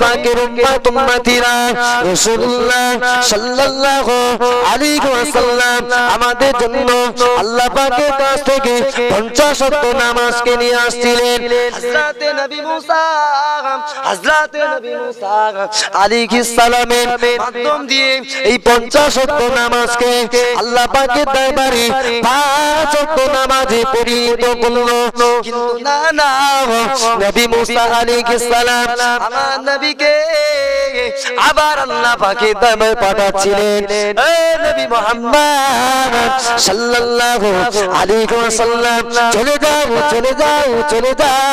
পাকের উম্মত উম্মতিরা রাসূলুল্লাহ সাল্লাল্লাহু আলাইহি ওয়াসাল্লাম আমাদের জন্য আল্লাহ পাকের কাছ থেকে 50 ওয়াক্ত নামাজকে নিয়ে আসছিলেন। হযরতে নবী মুসা হযরতে নবী মুসা আলাইহিস সালামের মাধ্যম দিয়ে এই 50 ওয়াক্ত নামাজকে আল্লাহ পাকের দরবারে পাঁচ ওয়াক্ত নামাজে পরিণত করল। কিন্তু না না নবী মুসা আলাইহিস সালাম আমার নবীকে আবার আল্লাহ পাকের দরবারে পাঠাচ্ছিলেন। নবী মুহাম্মদ সাল্লাল্লাহু আলাইহি ওয়াসাল্লাম, চলে যাও চলে যাও চলে যাও।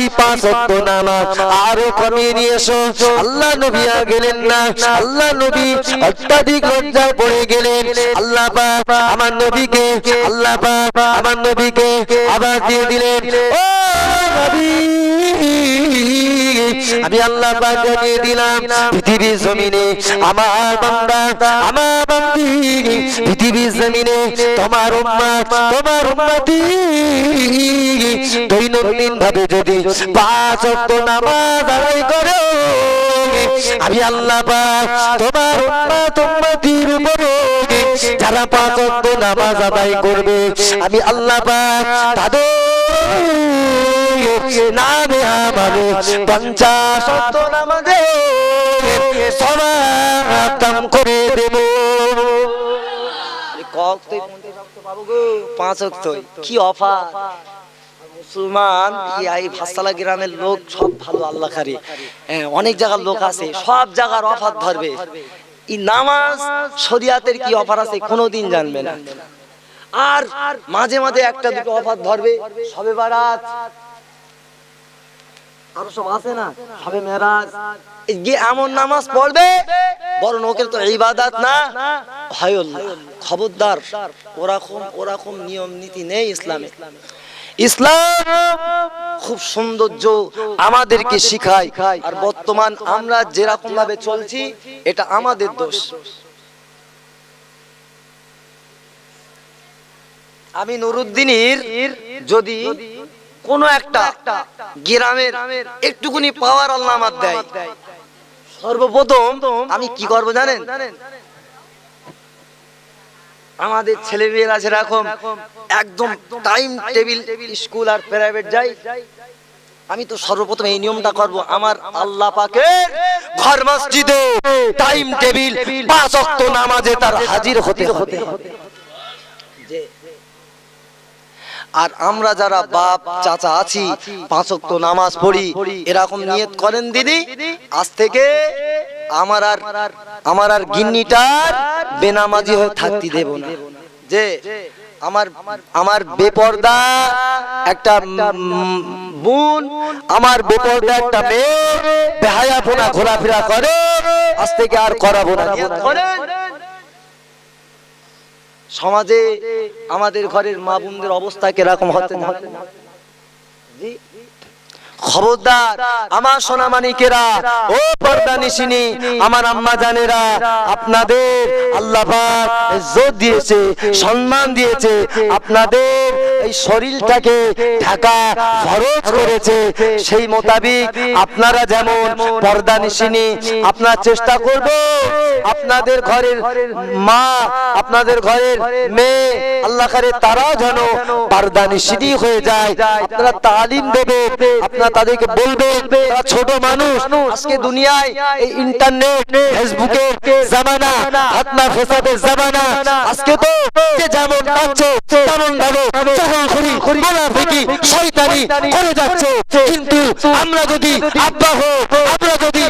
এই পাঁচ ওয়াক্ত নামাজ আরও কমিয়ে নিয়ে এসো। আল্লাহ নবী আর গেলেন না। আল্লাহ নবী অত্যাধিক লজ্জায় পড়ে গেলেন। আল্লাহ পাক আমার নবীকে, আল্লাহ পাক আমার নবীকে আবার দিয়ে দিলেন। ও নবী! আমি আল্লাহ পাক জানিয়ে দিলাম, পৃথিবীর জমিনে আমার বান্দা, আমার বান্দি, পৃথিবীর জমিনে তোমার উম্মত, তোমার উম্মতি। দৈনন্দিন ভাবে যদি পাঁচ ওয়াক্ত নামাজ আদায় করো, আমি আল্লাহ তোমার উম্মত, উম্মতির উপরে যারা পাঁচ ওয়াক্ত নামাজ আদায় করবে, আমি আল্লাহ তাদের নামে আমারে কি অফার? মুসলমান ভাসালা গ্রামের লোক সব ভালো, আল্লাহ খারি। অনেক জায়গার লোক আছে, সব জায়গার অফার ধরবে। এই নামাজ, শরিয়াতের কি অফার আছে কোনোদিন জানবে না। আর মাঝে মাঝে একটা দুটো অফার ধরবে, সবে বারাত। আরও সব আছে না? সবে মেরাজ। গিয়ে এমন নামাজ পড়বে বড় লোকের তো ইবাদাত না? হয় খবরদার। ওরকম ওরকম নিয়ম নীতি নেই ইসলামে। ইসলাম খুব সৌন্দর্য আমাদেরকে শিখায়। আর বর্তমান আমরা যেরকম ভাবে চলছি, এটা আমাদের দোষ। আমি নুরুদ্দিনের যদি কোন একটা গ্রামের একটুকুনি পাওয়ার আল্লাহ আমার দেয়। সর্বপ্রথম আমি কি করব জানেন? আমাদের ছেলে মেয়েরা যেরকম একদম টাইম টেবিল স্কুল আর প্রাইভেট যাই। আমি তো সর্বপ্রথম এই নিয়মটা করব, আমার আল্লাহ পাকের ঘর মসজিদে টাইম টেবিল পাঁচ নামাজে তার হাজির হতে হতে যে আর আমরা যারা বাপ, চাচা আছি, পাঁচ ওয়াক্ত নামাজ পড়ি, এরকম নিয়ত করেন দিদি? আজ থেকে আমার আর আমার আর গিন্নিটার বেনামাজি হয়ে থাকতে দেব না। যে আমার আমার বেপর্দা একটা বোন, আমার বেপর্দা একটা মেয়ে বেহায়াপনা ঘোরাফেরা করে, আজ থেকে আর করাবো না। করেন? সমাজে আমাদের ঘরের মা বোনদের অবস্থা কীরকম হতে না জি? খবরদার, আমার সোনামানিকেরা, ও পর্দা নিশিনি, আমার আম্মা জানেরা, আপনাদের আল্লাহ ইজ্জত দিয়েছে, সম্মান দিয়েছে, আপনাদের এই শরীরটাকে ঢাকা ফরজ করেছে। সেই মোতাবিক আপনারা যেমন পর্দা নিশিনি, আপনার চেষ্টা করব আপনাদের ঘরের মা, আপনাদের ঘরের মেয়ে, আল্লাহ তারাও যেন পর্দা নিশিনি হয়ে যায়। আপনারা তালিম দেবে, আপনারা তাদেরকে বলবে, তারা ছোট মানুষ। আজকে দুনিয়ায় এই ইন্টারনেট ফেসবুকে জামানা আত্মা ফেসাদের জামানা, আজকে তো যে যেমন পাচ্ছে তেমন ভাবে মুনাফিকি শয়তানি করে যাচ্ছে। কিন্তু আমরা যদি আব্বা আমরা যদি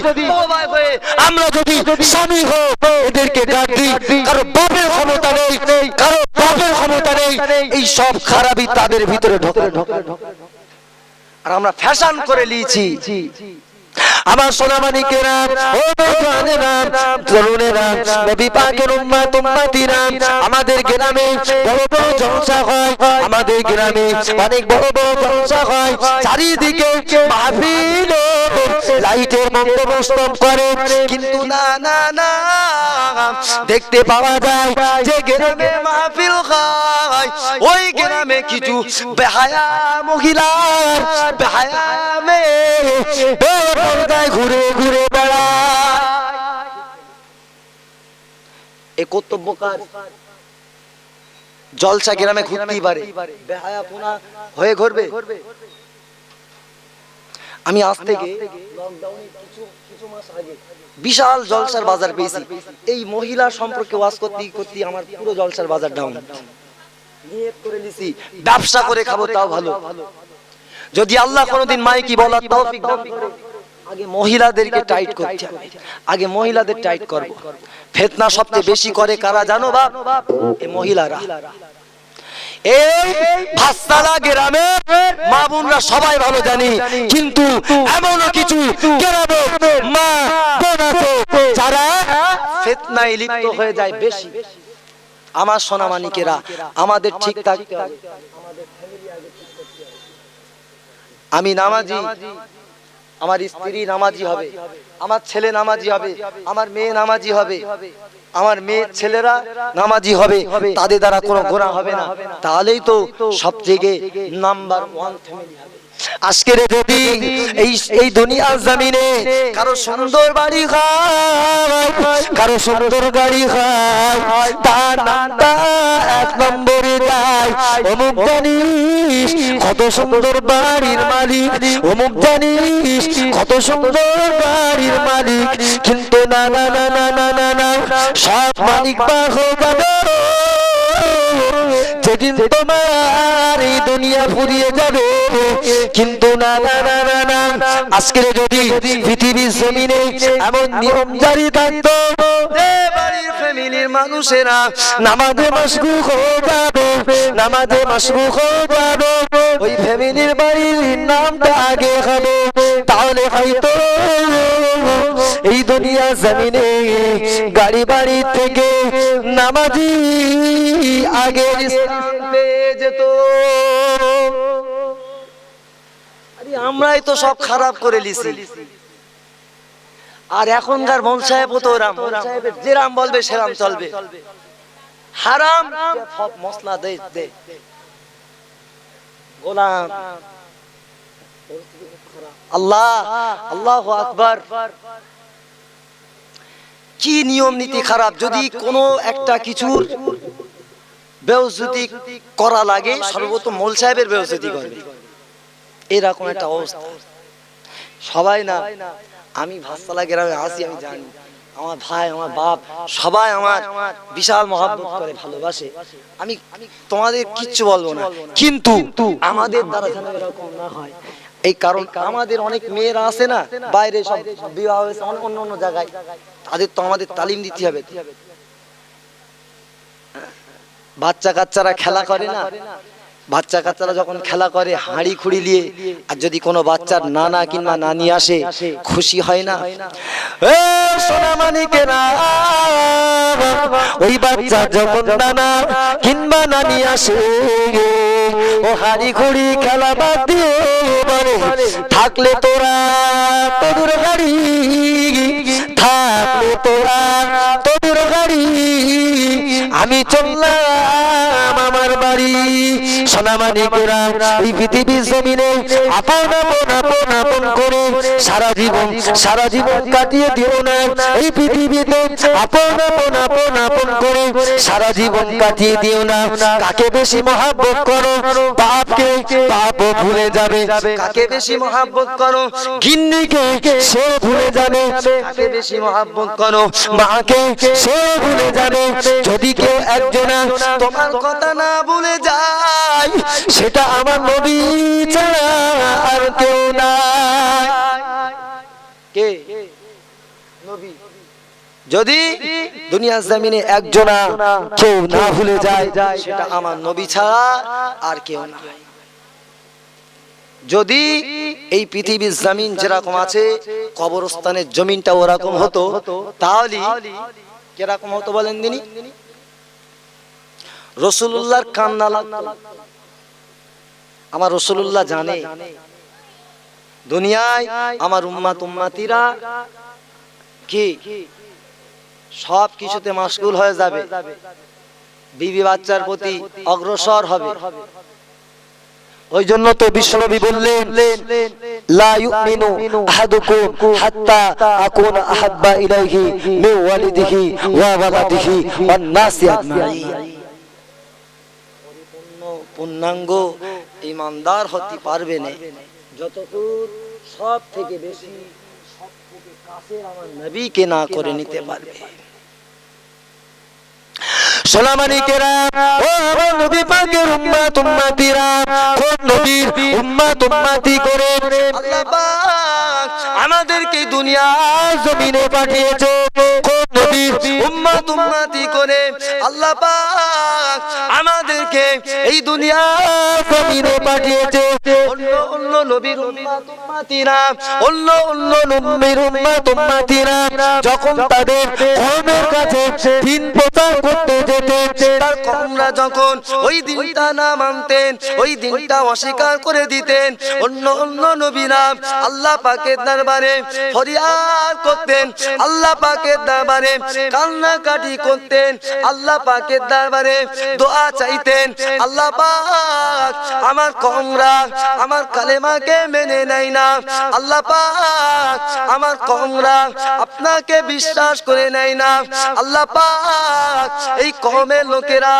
আমরা যদি স্বামী হো এদেরকে ডাক দিই, কারও বাপের ক্ষমতা নেই, কারও বাপের ক্ষমতা নেই, এই সব খারাপই তাদের ভিতরে ঢোকে ঢোকে ঢোকে। আর আমরা ফ্যাশন করে নিয়েছি। আমার সোনামানিকেরা, ও জানেরা তরুণেরা নবী পাকের উম্মত, উম্মতিরা, আমাদের গ্রামে বড় বড় জলসা হয়, আমাদের গ্রামে অনেক বড় বড় জলসা হয়, চারিদিকে মাহফিল লাইটের বন্দোবস্ত করে, কিন্তু না না না, দেখতে পাওয়া যায় যে গ্রামে মাহফিল খায় ওই গ্রামে কিছু বেহায়া মহিলার, বেহায়া মেয়ে বেপরদায় ঘুরে ঘুরে বেড়ায়। এ কর্তব্য কার? জলসা গ্রামে ঘুরতেই পারে। হয়ে ঘুরবে। আমি আজ থেকে বিশাল জলসার বাজার পেয়েছি। এই মহিলা সম্পর্কে ওয়াজ করতে করতে আমার পুরো জলসার বাজার ডাউন ব্যবসা করে খাব তাও ভালো। যদি আল্লাহ কোনোদিন মাইকি বলার তৌফিক দান করে, আগে মহিলাদেরকে টাইট করতে হবে। আগে মহিলাদের টাইট করব। ফেতনা সবচেয়ে বেশি করে কারা জানো বাপ? এই মহিলারা। এই ভাস্তালা গ্রামে মা বোনরা সবাই ভালো জানি কিন্তু এমনও কিছু গ্রামে মা বোন আছে যারা ফেতনায় লিপ্ত হয়ে যায় বেশি। আমার সোনামানিকেরা আমাদের ঠিক থাকতে হবে। আমি নামাজি। আমার স্ত্রী নামাজি হবে, আমার ছেলে নামাজি হবে, আমার মেয়ে নামাজি হবে, আমার মেয়ে ছেলেরা নামাজি হবে, তাদের দ্বারা কোনো গোনা হবে না। তাহলেই তো সব থেকে নাম্বার ওয়ান ফ্যামিলি হবে। আজকের যদি এই এই দুনিয়ার জমিনে কারও সুন্দর বাড়ি খায় কারও সুন্দর গাড়ি খায় তার নামটা এক নম্বরে দেয়। অমুক জানিস কত সুন্দর বাড়ির মালিক, অমুক জানিস কত সুন্দর বাড়ির মালিক, কিন্তু না না না না না না সব মালিক বা হয়ে যেদিন তোমার এই দুনিয়া ফুরিয়ে যাবে কিন্তু না না না না না আজকের যদি পৃথিবীর জমিনে এমন নিয়ম জারি থাকতো ফ্যামিলির মানুষেরা নামাজে মশগুল হয়ে যাবে নামাজে মশগুল হয়ে যাবে। ওই ফ্যামিলির বাড়ির নামটা আগে হবে তাহলে হয়তো এই দুনিয়া জমিনে গাড়ি বাড়ি থেকে নামাজি আগে যেত। আমরাই তো সব খারাপ করে লিছি। আর এখনকার মন সাহেব তো ওরাম। যেরাম বলবে সেরাম চলবে। হারাম সব মশলা দে গোলাম। আল্লাহ আল্লাহ আকবার। কি নিয়ম নীতি খারাপ? যদি কোনো একটা কিছুর বেউজুতি করা লাগে, সর্বপ্রথম মোল সাহেবের বেউজুতি করবে এরকম একটা অবস্থা। সবাই না, আমি ভাস্তালা গ্রামে আসি আমি জানি। আমার ভাই, আমার বাপ, সবাই আমার বিশাল মহাব্বত করে, ভালোবাসে। আমি তোমাদের কিচ্ছু বলব না। কিন্তু আমাদের দ্বারা যেন এরকম না হয়। এই কারণ আমাদের অনেক মেয়েরা আছে না বাইরে সব বিবাহ হয়েছে অন্য অন্য জায়গায়। তাদের তো আমাদের তালিম দিতে হবে। বাচ্চা কাচ্চারা খেলা করে না। বাচ্চা কাচ্চারা যখন খেলা করে হাঁড়ি খুঁড়ি নিয়ে আর যদি কোনো বাচ্চার নানা কিংবা নানি আসে খুশি হয় না। ওই বাচ্চা যখন নানা কিংবা নানি আসে ও হাড়ি খুড়ি খেলা বাদ দিয়ে থাকলে তোরা তোদের হাড়ি থাকলে তোরা তোদের গাড়ি আমি চললাম আমার বাড়ি। সোনামানিকেরা এই পৃথিবীর জমিনে আপন আপন আপন আপন করে সারা জীবন সারা জীবন কাটিয়ে দিও না। এই পৃথিবীতে আপন আপন আপন আপন করে সারা জীবন কাটিয়ে দিও না। কাকে বেশি মহাব্বত করো? বাপও ভুলে যাবে। কাকে বেশি মহাব্বত করো? গিন্নিকে সে ভুলে যাবে। কাকে বেশি মহাব্বত করো? মাকে সে ভুলে যাবে। যদি কেউ একজনা তোমার কথা না ভুলে যায় সেটা আমার নবী ছাড়া আর কেউ কে? নবী। যদি দুনিয়ার জমিনে একজনা কেউ না ভুলে যায় সেটা আমার নবী ছাড়া আর কেউ না যদি এই পৃথিবীর জমিন যেরকম আছে, কবরস্থানের জমিনটা ওরকম হতো, তাহলে কীরকম হতো বলেন দিনি রসুল্লাহর কান্না লাগতো। আমার রসুল্লাহ জানে। দুনিয়ায় আমার উম্মাত উম্মাতিরা কি? সব কিছুতে মাশগুল হয়ে যাবে। বিবি বাচ্চার প্রতি অগ্রসর হবে। ওই জন্য তো বিশ্বনবী বললেন, লা ইউমিনু আহাদুকুম হাত্তা আকুনা আহাব্বা ইলাইহি মিন ওয়ালিদিহি ওয়া ওয়ালাদিহি ওয়ান নাসি আজমাইন. পূর্ণ পূর্ণাঙ্গ ইমানদার হতে পারবে না। যতক্ষণ সব থেকে বেশি সব থেকে কাছে আমার নবীকে না করে নিতে পারবে। সোনামানিকেরা ও আমার নবী পাকের উম্মাত উম্মাতিরা, কোন নবীর উম্মাত উম্মাতি করে আমাদেরকে দুনিয়া জমিনে পাঠিয়েছে, কোন নবীর উম্মত উম্মতি করে আল্লাহ পাক আমাদেরকে এই দুনিয়া জমিনে পাঠিয়েছে, অন্য অন্য নবীর উম্মত যখন তাদের কাছে দিন প্রচার করতে যেতেন, তার যখন ওই দিনটা না মানতেন, ওই দিনটা অস্বীকার করে দিতেন, অন্য অন্য নবীরা আল্লাহ পাকের দরবারে ফরিয়াদ করতেন, আল্লাহ পাকের দরবারে কান্নাকাটি করতেন, আল্লাহ পাকের দরবারে দোয়া চাইতেন, আল্লাহ পাক আমার কমরা আমার কালেমাকে মেনে নেয় না আমার কমরা আপনাকে বিশ্বাস করে নেয় না আল্লাহ পাক এই কমের লোকেরা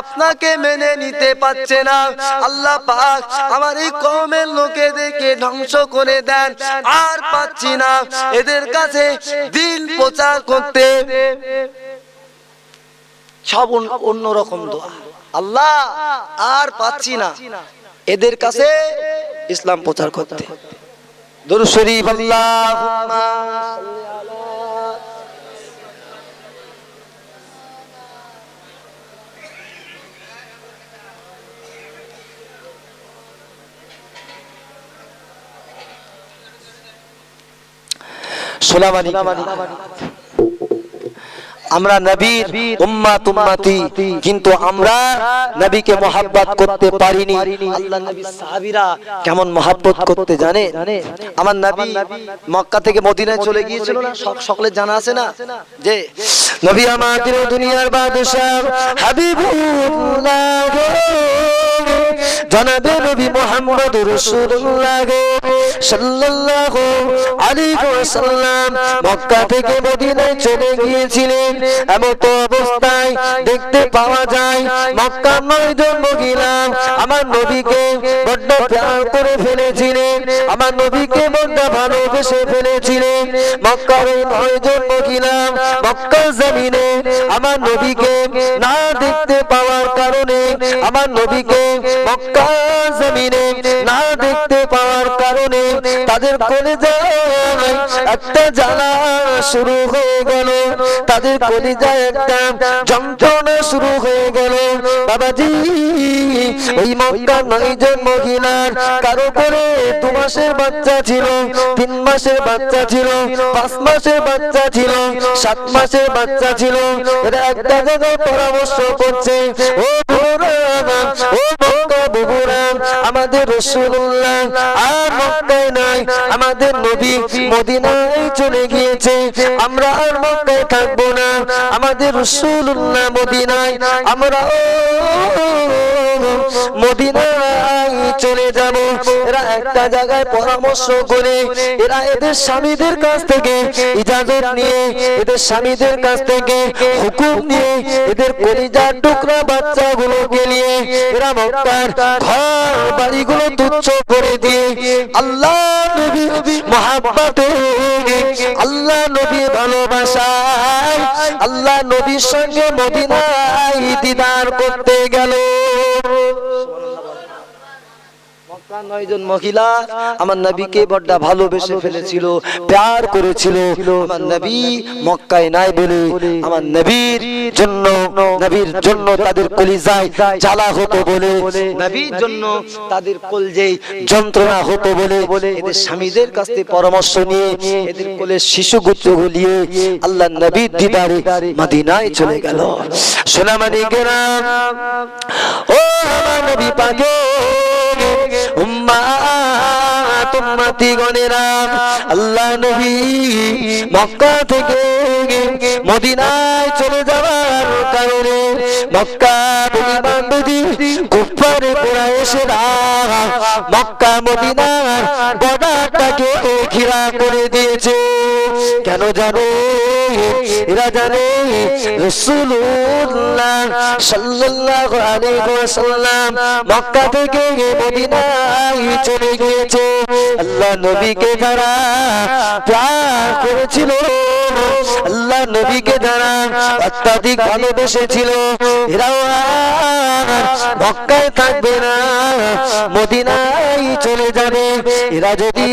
আপনাকে মেনে নিতে পারছে না আল্লাহ পাক আমার এই কমের লোকেদেরকে ধ্বংস করে দেন, আর পাচ্ছি না এদের কাছে দিন প্রচার করতে সব অন্যরকম দোয়া, আল্লাহ আর পাচ্ছি না, এদের কাছে ইসলাম প্রচার করতে। দরুদ শরীফ আল্লাহুম্মা। সোলামানি আমরা নবীর উম্মাত উম্মাতি কিন্তু আমরা নবীকে মোহাব্বত করতে পারিনি। আল্লাহ নবী সাহাবীরা কেমন মহাব্বত করতে জানে? আমার নবী মক্কা থেকে মদিনায় চলে গিয়েছিল না? সক- সকলের জানা আছে না? যে নবী আমাদের দুনিয়ার বাদশাহ হাবিবুল্লাহ। জনাবে নবী মোহাম্মদ রাসূলুল্লাহ সাল্লাল্লাহু আলাইহি ওয়াসাল্লাম মক্কা থেকে মদিনায় চলে গিয়েছিলেন। এমন তো অবস্থায় দেখতে পাওয়া যায় মক্কা নয়জন মহিলা আমার নবীকে বড্ড প্যার করে ফেলেছিলেন। আমার নবীকে বড্ড ভালোবেসে ফেলেছিলেন। মক্কার ওই নয়জন মহিলা মক্কার জমিনে আমার নবীকে না দেখতে পাওয়ার কারণে, আমার নবীকে মক্কা জমিনে না দেখতে পাওয়ার কারণে তাদের কলেজায় একটা জ্বালা শুরু হয়ে গেল। তাদের কলিজায় একটা যন্ত্রণা শুরু হয়ে গেল। বাবাজি ওই মক্কা নয়জন মহিলার কারও করে দু মাসের বাচ্চা ছিল তিন মাসের বাচ্চা ছিল পাঁচ মাসের বাচ্চা ছিল সাত মাসের বাচ্চা ছিল। এটা একটা জায়গায় পরামর্শ করছে ও আমাদের রসুল্লাহ আর মক্কায় নাই, আমাদের নবী মদিনায় চলে গিয়েছে। আমরা আর মক্কায় থাকব না, আমাদের রসুল্লাহ মদিনায় আমরা মদিনায় চলে যাব। এরা একটা জায়গায় পরামর্শ করে, এরা এদের স্বামীদের কাছ থেকে ইজাজত নিয়ে, এদের স্বামীদের কাছ থেকে হুকুম নিয়ে, এদের কলিজার টুকরা বাচ্চাগুলোকে নিয়ে এরা মক্কার ঘর বাড়িগুলো তুচ্ছ করে দিয়ে আল্লাহ নবী মহাব্বতে আল্লাহ নবী ভালোবাসায় আল্লাহ নবীর সঙ্গে মদিনায় দিদার করতে গেল। নয়জন মহিলা আমার নবীকে বড্ড ভালোবেসে ফেলেছিল, প্যার করেছিল। আমার নবী মক্কায় নাই বলে আমার নবীর জন্য নবীর জন্য তাদের কলিজায় জ্বালা হতো বলে, নবীর জন্য তাদের যন্ত্রণা হতো বলে। এদের স্বামীদের কাছ থেকে পরামর্শ নিয়ে এদের কোলে শিশু আল্লাহ নবীর চলে গেল। সোনামানি ও আমার নবী উম্মতি গণেরা আল্লাহ নবী মক্কা থেকে মদিনায় চলে যাওয়ার কারণে মক্কা ইমান নদী কুফারে কুরাইশেরা মক্কা মদিনার বর্ডারটাকে ঘেরা করে দিয়েছে। কেন জানো? এরা জানে রাসূলুল্লাহ সাল্লাল্লাহু আলাইহি ওয়াসাল্লাম মক্কা থেকে মদিনায় চলে গিয়েছে। আল্লাহ নবীকে যারা প্রাণ করেছিল আল্লাহ নবীকে যারা অত্যাধিক ভালোবেসেছিল। এরাও মক্কায় থাকবে না, মদিনায় চলে যাবে। এরা যদি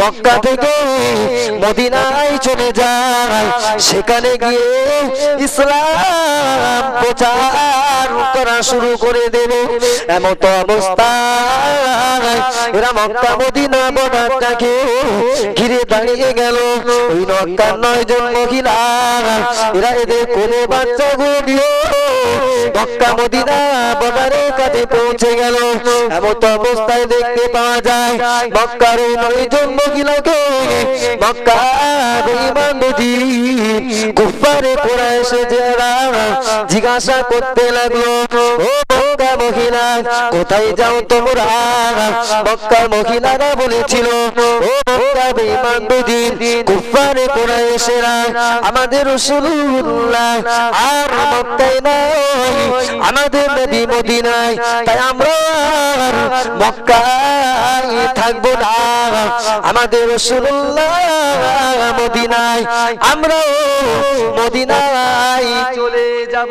মক্কা থেকে মদিনায় চলে যায়, সেখানে গিয়ে ইসলাম প্রচার করা শুরু করে দেবে। এমন তো অবস্থা এরা মক্কা, মদিনা বর্ডারটাকে ঘিরে দাঁড়িয়ে গেল। ওই মক্কার নয় জন মহিলা, এরা এদের কোলে বাচ্চা গুলিও মক্কা মদিনা বর্ডারের কাছে পৌঁছে গেল। এমন অবস্থায় দেখতে পাওয়া যায়, মক্কার ওই নয় জন মহিলাকে মক্কা বেঈমান নদী কুফারে পড়া এসে যারা জিজ্ঞাসা করতে লাগল, ও মহিলা, কোথায় যাও তোমরা? মক্কা মহিলারা বলেছিল, ও মক্কা বেঈমান নদী কুফারে এসেরা আমাদের রাসূলুল্লাহ আর মক্কায় নাই, আমাদের নবী মদিনায়, তাই আমরা মক্কায় থাকব না। আমাদের রাসূলুল্লাহ মদিনায়, আমরাও মদিনায় চলে যাব।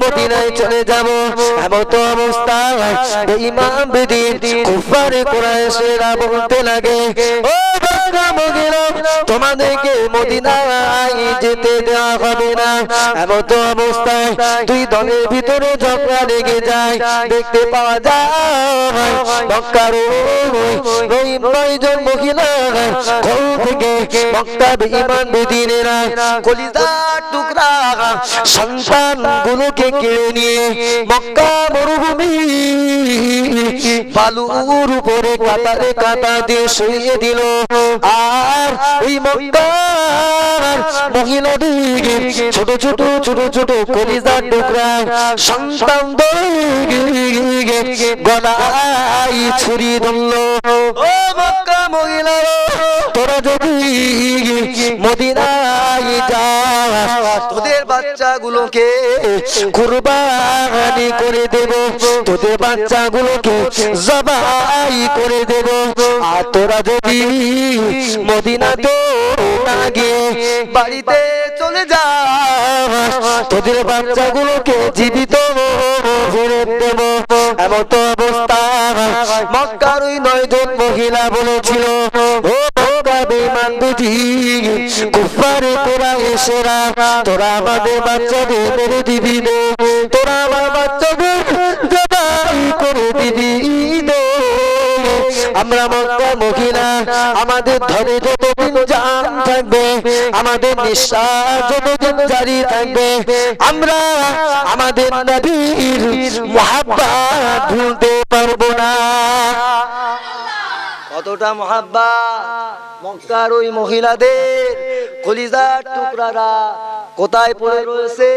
মদিনায় চলে যাব। তো অবস্থা ইমাম বেদিন কুফারে কোরআশেরা বলতে লাগে ও তোমাদেরকে মদিনায় যেতে দেওয়া হবে না। এমন তো অবস্থায় দুই দলের ভিতরে ঝগড়া লেগে যায়। দেখতে পাওয়া যায়, মক্কার ওই নয়জন মহিলা ঘর থেকে মক্কা ইমান বেদিনেরা কলিজার টুকরা সন্তান গুলোকে কেড়ে নিয়ে মক্কা মরুভূমি বালুর উপরে কাতারে কাতা দিয়ে শুয়ে দিল। আর এই মক্কার মহিলাদিকে ছোট ছোট ছোট ছোট কলিজার টুকরা সন্তান গলায় ছুরি ধরল। ও মক্কা মহিলারা তোরা যদি মদিনায় যা তোদের বাচ্চাগুলোকে কুরবানি করে দেব। তোদের বাচ্চাগুলোকে জবাই করে দেব। আর তোরা যদি মদিনাতে না গিয়ে বাড়িতে চলে যা তোদের বাচ্চাগুলোকে জীবিত দেব। এমন তো অবস্থা। মক্কার নয়জন মহিলা বলেছিল তোরা বাচ্চাদের করে দিবি নে আমরা মক্কা মহিলা আমাদের ধরে যতদিন জান থাকবে, আমাদের নিঃশ্বাস যতদিন জারি থাকবে, আমরা আমাদের নবীর মহাব্বাত ভুলতে পারব না। কতটা মহাব্বা? মক্কার ওই মহিলাদের কলিজার টুকরারা কোথায় পড়ে রয়েছে?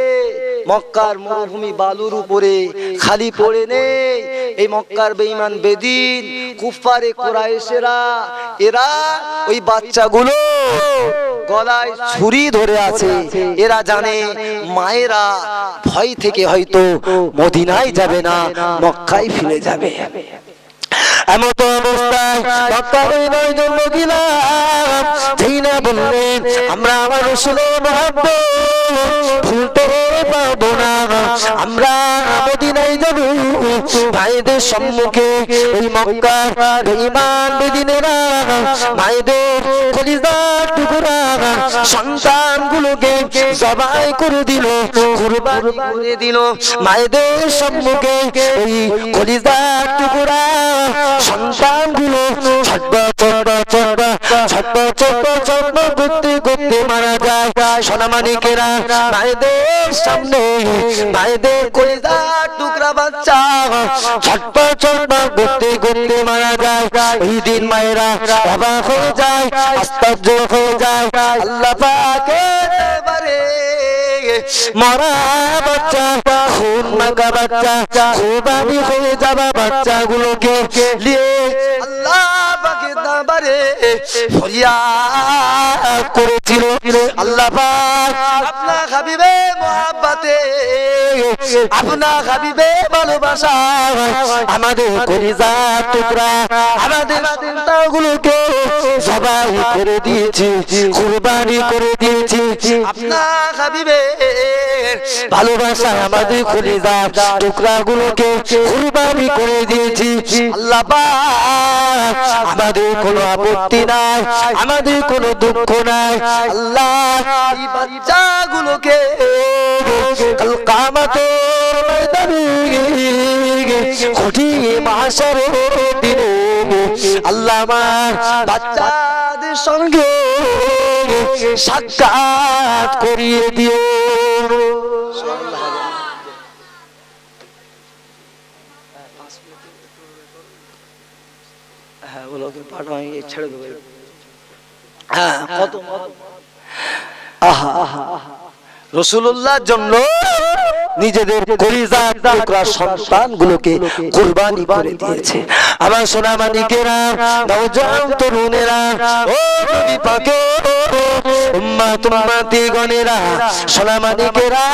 মক্কার মরুভূমি বালুর উপরে খালি পড়ে নেই। এই মক্কার বেঈমান বেদিন কুফারে কোরাইশেরা, এরা ওই বাচ্চাগুলো গলায় ছুরি ধরে আছে। এরা জানে মায়েরা ভয় থেকে হয়তো মদিনায় যাবে না, মক্কায় ফিরে যাবে। এমন তো অবস্থায় মক্কার নয়জন মহিলা যেই বললেন, আমরা আমার রসুলের মহাব্বত ভুলতে পারব না। আমরা যাব। ভাইদের সম্মুখে ওই মক্কার ভাইদের কলিজার টুকরা, সন্তানগুলোকে জবাই করে দিল দিল। মায়েদের সম্মুখে ওই কলিজার টুকরা করতে করতে মারা যায়। সোনামানিকেরা মায়েদের সামনে মায়েদের কলিজার টুকরা বাচ্চা। ছটপা ছটপা করতে করতে মারা যায়। ওই দিন মায়েরা বাবা হয়ে যায়, আশ্চর্য হয়ে যায়। আল্লাহ পাকে মরা বাচ্চা, খুন মাগা বাচ্চা কোরবানি হয়ে যাবা বাচ্চাগুলোকে নিয়ে আল্লাহ করেছিল। আল্লাহ আপনা হাবিবে মোহাব্বতে আপনা হাবিবে ভালোবাসা আমাদের কলিজা টুকরা আমাদের চিন্তাগুলোকে সবাই করে দিয়েছি কুরবানি করে দিয়েছি। আপনা হাবিবে ভালোবাসা আমাদের কলিজা টুকরাগুলোকে কুরবানি করে দিয়েছি। আল্লাহ আমাদের কোনো আপত্তি নাই, আমাদের কোনো দুঃখ নাই। আল্লাহ এই বাচ্চাগুলোকে কাল কামাতের ময়দানে কঠিন মাসারের দিনে আল্লাহ আমার বাচ্চাদের সঙ্গে সাক্ষাৎ করিয়ে দিও। ওগুলোকে আমি ছেড়ে হ্যাঁ কত আহা আহা রসুল্লাহর জন্য নিজেদের কলিজার টুকরা সন্তানগুলোকে কুরবানি করে দিয়েছে। আমার সোনা মানিকেরা নওজোয়ান তরুণেরা ও নবী পাকে উম্মাত উম্মাতি গণেরা সোনা মানিকেরা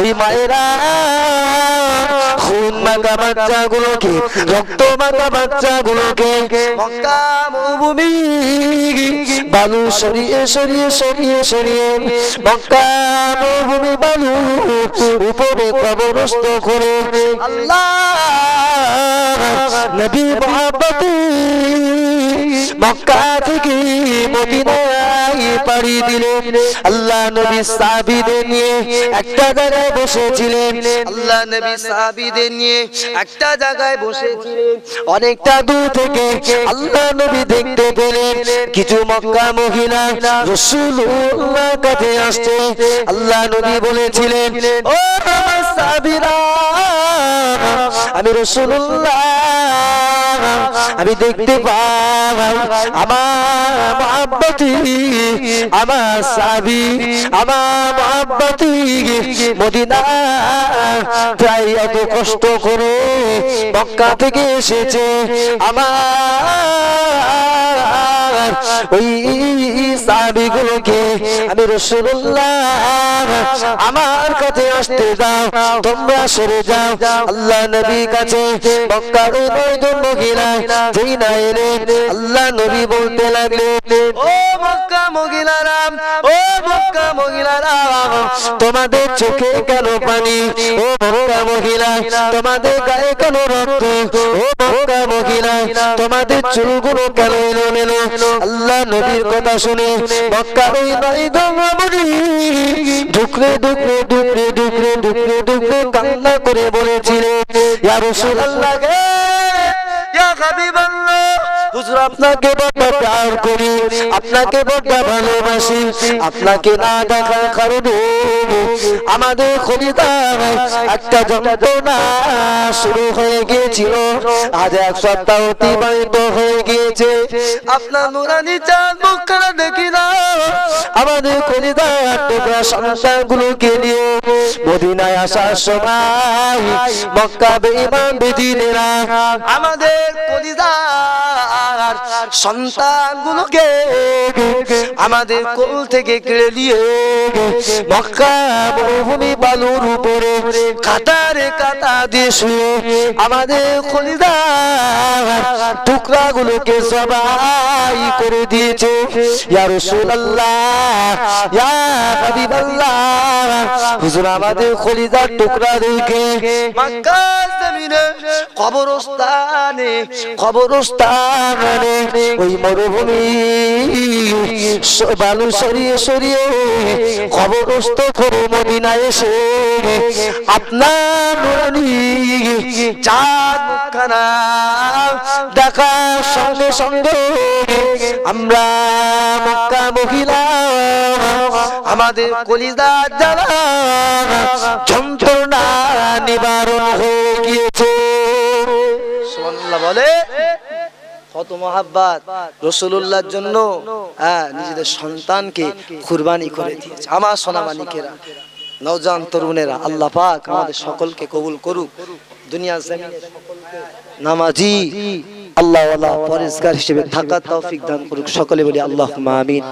ওই মায়েরা খুন মাখা বাচ্চাগুলোকে রক্ত মাখা বাচ্চাগুলোকে মক্কা মরুভূমি বালু সরিয়ে সরিয়ে সরিয়ে সরিয়ে মক্কা মরুভূমি বালু উপরে কবরস্থ করে। আল্লাহ! নবী মহাব্বতে মক্কা থেকে মদিনায় পাড়ি দিলেন। আল্লাহ নবী সাহাবীদের নিয়ে একটা জায়গায় বসেছিলেন। আল্লাহ নবী সাহাবীদের নিয়ে একটা জায়গায় বসেছিলেন। অনেকটা দূর থেকে আল্লাহ নবী দেখতে পেলেন কিছু মক্কা মহিলা রসুল্লাহ কাছে আসছে আল্লাহ নবী বলেছিলেন, ও আমি রসুল্লাহ আমি দেখতে পাই আমার মহাব্বতী, আমার সাবি, আমার মহাব্বতী, মদিনা প্রায় এত কষ্ট করে মক্কা থেকে এসেছে। আমার ওই সাহাবিগুলোকে আমি রসুল্লাহ আমার কাছে আসতে দাও, তোমরা সরে যাও। আল্লাহ নবী কাছে মক্কার উদয় মহিলা যেই না এলে আল্লাহ নবী বলতে লাগলেন, ও মক্কা মহিলারাম ও মক্কা মহিলারাম তোমাদের চোখে কেন পানি, ও মক্কা মহিলা, তোমাদের গায়ে কেন রক্ত, ও মক্কা মহিলা, তোমাদের চুলগুলো কেন এলো আল্লাহ নবীর কথা শুনে মক্কার ওই নয় গঙ্গামণি ঢুকরে ঢুকরে ঢুকরে ঢুকরে ঢুকরে ঢুকরে কান্না করে বলেছিলেন, ইয়া রাসূলুল্লাহ ইয়া হাবিবাল্লাহ হুজুর আপনাকে বড় করি। আপনাকে বড় ভালোবাসি। আপনাকে না দেখার কারণে আমাদের খরিদার একটা যন্ত্রণা শুরু হয়ে গিয়েছিল। আজ এক সপ্তাহ অতিবাহিত হয়ে গিয়েছে। আপনার নুরানি চাঁদ মুখখানা দেখি না। আমাদের টুকরা সন্তানগুলোকে নিয়ে মদিনায় আসার সময় মক্কা বেঈমান বেদিনেরা আমাদের কলিদার সন্তানগুলোকে আমাদের কোল থেকে কেড়ে নিয়ে মক্কা মরুভূমি বালুর উপরে কাতারে কাতা দিয়ে শুয়ে আমাদের খলিদার টুকরা গুলোকে সবাই করে দিয়েছে। ইয়া ইয়া হাবিবাল্লাহ, হুজুর আমাদের খলিদার টুকরা দেখে মক্কা জমিনে কবরস্থানে কবরস্থানে ওই মরুভূমি বালু সরিয়ে সরিয়ে কবরস্থ করে মদিনায় এসে আপনার সঙ্গে সঙ্গে আমরা মক্কা মহিলা, আমাদের কলিদার জ্বালা, যন্ত্রণা নিবারণ হয়ে গিয়েছে। সুবহানাল্লাহ বলে কত মহাব্বাত রসুল্লাহর জন্য হ্যাঁ নিজেদের সন্তানকে কুরবানি করে দিয়েছে। আমার সোনামানিকেরা নওজান তরুণেরা, আল্লাহ পাক আমাদের সকলকে কবুল করুক। দুনিয়া নামাজি আল্লাহ পরিষ্কার হিসেবে থাকার তৌফিক দান করুক। সকলে বলি আল্লাহ আমিন।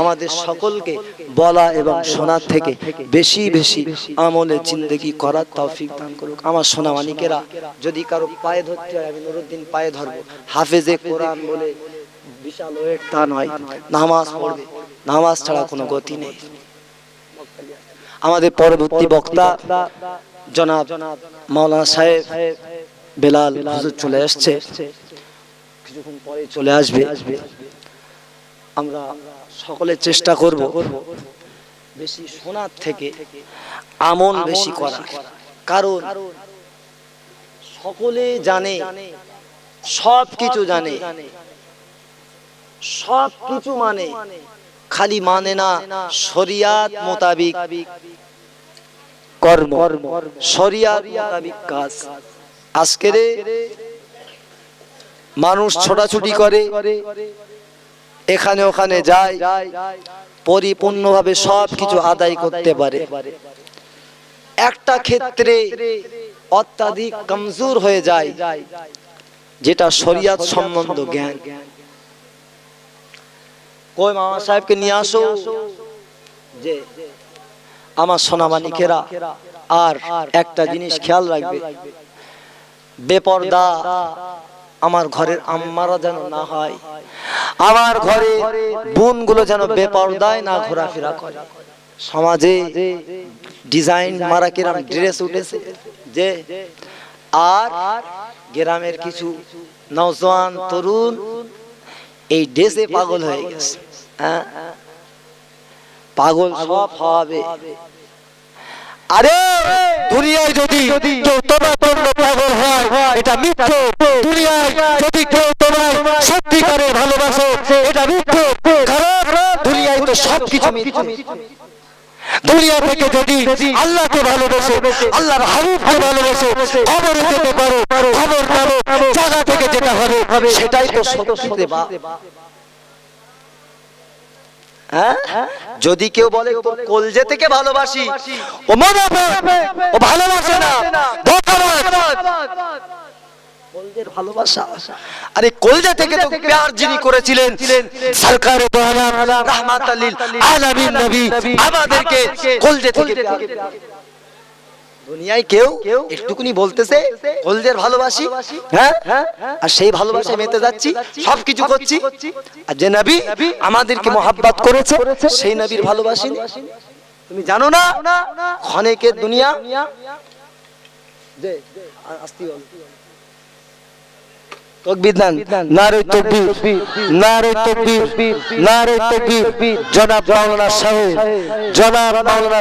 আমাদের সকলকে বলা এবং শোনার থেকে বেশি বেশি আমলে জিন্দগি করার তৌফিক দান করুক। আমার সোনামানিকেরা, যদি কারও পায়ে ধরতে হয়, আমি নুরুদ্দিন পায়ে ধরবো। হাফেজে কোরআন বলে বিশাল ওয়েট তা নয়। নামাজ পড়বে। নামাজ ছাড়া কোনো গতি নেই। আমাদের পরবর্তী বক্তা, জনাব মাওলানা সাহেব বেলাল হুজুর চলে আসছে কিছুক্ষণ পরে চলে আসবে আমরা সকলে চেষ্টা করব বেশি শোনার থেকে আমল বেশি করা কারণ সকলে জানে সব কিছু জানে সব কিছু মানে খালি মানে না শরিয়াত মোতাবিক কর্ম শরিয়াত মোতাবিক কাজ। আজকের মানুষ ছোটাছুটি করে এখানে ওখানে যায় পরিপূর্ণভাবে সব কিছু আদায় করতে পারে। একটা ক্ষেত্রে অত্যাধিক কমজোর হয়ে যায় যেটা শরিয়াত সম্বন্ধ জ্ঞান। কই মামা সাহেবকে নিয়ে আসো? যে আমার সোনামানিকেরা আর একটা জিনিস খেয়াল রাখবে। বেপর্দা আমার ঘরের আম্মারা যেন না হয়, আমার ঘরে বোনগুলো যেন বেপর্দায় না ঘোরাফেরা করে। সমাজে ডিজাইন মারা কিরাম ড্রেস উঠেছে যে, আর গ্রামের কিছু নওজোয়ান তরুণ এই ড্রেসে পাগল হয়ে গেছে হ্যাঁ? পাগল সব হবে। আরে দুনিয়ায় যদি কেউ তোমার জন্য পাগল হয় এটা মিথ্যে। দুনিয়ায় যদি কেউ তোমার সত্যিকারে ভালোবাসে এটা মিথ্যে। কারণ দুনিয়ায় তো সব কিছু মিথ্যে। দুনিয়া থেকে যদি আল্লাহকে ভালোবেসে আল্লাহর হাবিবকে ভালোবেসে খবরে যেতে পারো খবর পাবো জায়গা থেকে যেটা হবে সেটাই তো সত্যি বা হ্যাঁ? যদি কেউ বলে কলজে থেকে ভালোবাসি। ও মনে ও ভালোবাসে না। ভালোবাসা। আরে, কলজা থেকে তো যিনি করেছিলেন, সরকার থেকে দুনিয়ায় কেউ একটুকুনি বলতেছে কলজের ভালোবাসি হ্যাঁ? আর সেই ভালোবাসায় মেতে যাচ্ছি, সবকিছু করছি। আর যে নবী আমাদেরকে মহাব্বাত করেছে, সেই নবীর ভালোবাসি তুমি জানো না, ক্ষণেকের দুনিয়া। যে, আস্তি জনাব মাওলানা সাহেব জনাব মাওলানা